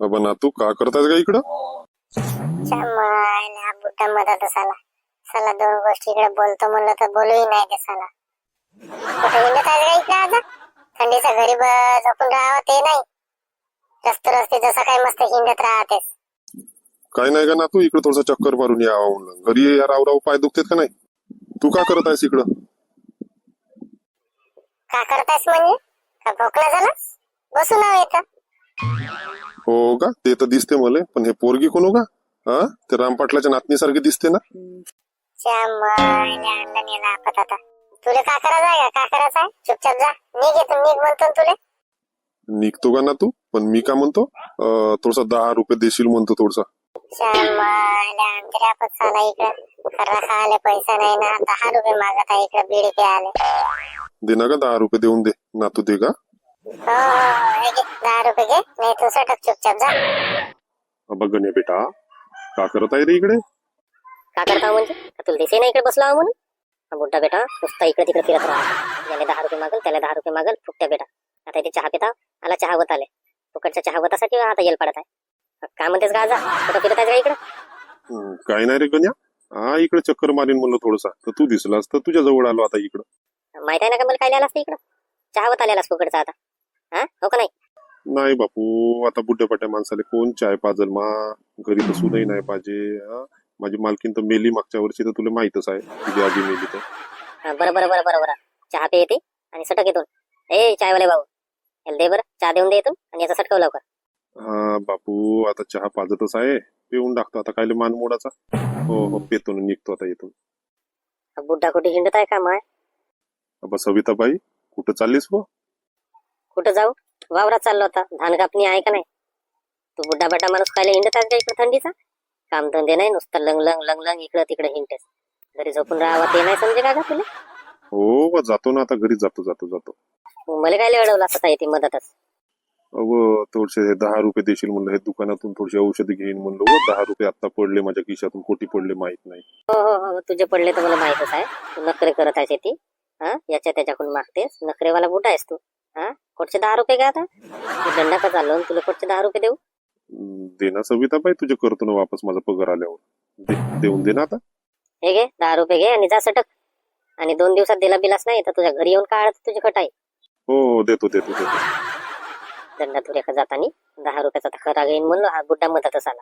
बाबा ना तू का करताय का इकडं? बुट्टा मधात साला साला दोन गोष्टी इकडे बोलतो म्हणलं तर बोलूही नाही ते साला. कुठे हिंडत आहे का इकडे आता थंडीच्या घरी ब- झोपून राहावं ते नाही. रस्ते रस्ते जसं काय मस्त हिंडत राहते काय नाही का ना तू इकडं थोडस चक्कर मारून यावं म्हणलं. घरी या राव राव पाय दुखतेत का नाही? तू का करत आहेस इकडं? का करतायस म्हणजे? का भोकला झाला बसू नाव येतं हो का ते तर दिसते मला. पण हे पोरगी कोण हो का हा? ते राम पाटलाच्या नातनीसारखी दिसते ना? तुला का करायचं आहे का करायचं आहे चुपचाप जा निघ येतो निघ म्हणतो निघतो का ना तू? पण मी का म्हणतो? थोडस थोडसा दहा रुपये देशील म्हणतो थोडसा. पैसा नाही ना दहा रुपये मागत आहे इकडं बीड दे ना का दहा रुपये देऊन दे. ना तू दे का हो घे दहा रुपये घे नाही तू सटक चुपचाप जा. बघ गण्या बेटा का करत आहे रे इकडे? का करता म्हणजे? का तुला दिसे नाही इकडे बसलो आहो म्हणून? हा बुड्ढा बेटा नुसता इकडे तिकडे फिरत राहा. याला दहा रुपये मागल त्याला दहा रुपये मागल फुकट्या बेटा. आता इथे चहा पिता आला चहा होत आले. फुकटच्या चहा होतासाठी आता येल पडत आहे. काय म्हणतेस का जा कुठं फिरत आहे का इकडे? हं, काय नाही रे गण्या. हा इकडे चक्कर मारीन म्हणलं थोडसा. तर तू दिसलास तर तुझ्या जवळ आलो आता इकडं. माहीत आहे ना का मला काय लिहायला असतं इकडं? चहा होत आलेलास फुकटचा आता. हा? हो का नाही? नाही बापू आता बुड्ढ्यापाट्या माणसाला कोण चाय पाजल? मा घरी तर सुनही नाही पाहिजे हा? माझी मालकीन तर मेली मागच्या वर्षी तर तुला माहितच आहे तुझी आधी मेली तर. हा, बरं बरं बरं बरं बरं. चहा पे येते आणि सटक येतो ए चायवाले भाऊ याला दे बरं चहा देऊन दे येतो आणि याचा सटकव लवकर. हा बापू आता चहा पाजतच आहे. पिऊन टाकतो आता कायले मान मोडाचा. हो हो पेतो ना निघतो आता इथून. हा बुड्ढा कुठे हिंडत आहे का माय? अबा सविताबाई कुठं चाललीस हो कुठं जाऊ? वावरात चाललो होता धान कापणी आहे का नाही? तू बुड्ढा बेटा माणूस खायला हिंडत आहे का इकडे थंडीचा? काम धंदे नाही नुसतं लंग लंग लंग लंग इकडं तिकडे हिंडतेस. घरी झोपून राहावं ते नाही समजे का ग तुला? हो बा, जातो ना आता. घरी जातो जातो जातो. मग मला काय अडवलं असं येते मदतच? अव थोडसे हे दहा रुपये देशील म्हणलं हे दुकानातून थोडीशी औषधी घेईन म्हणलं व दहा रुपये आता पडले माझ्या खिशातून कोटी पडले माहीत नाही. हो हो हो तुझे पडले तर मला माहितच आहे. तू नखरे करत आहेस ती हा याच्या त्याच्याकडून मागतेस. नखरेवाला बुड्ढा आहेस तू? हा? कोटचे दहा रुपये घ्या आता. दंडा का चाललो तुला कोटचे दहा रुपये देऊ? दे ना सविताबाई तुझे करतो ना वापस माझा पगार आल्यावर. दे- देऊन दे ना आता. हे घे दहा रुपये घे आणि जा सटक. आणि दोन दिवसात दिला बिलास नाही तर तुझ्या घरी येऊन काढ तुझी कटाई हो हो देतो देतो देतो. दंडा तुऱ्या जातानी दहा रुपयाचा तर खरा घेईन म्हणलो हा बुड्डा मदतच आला.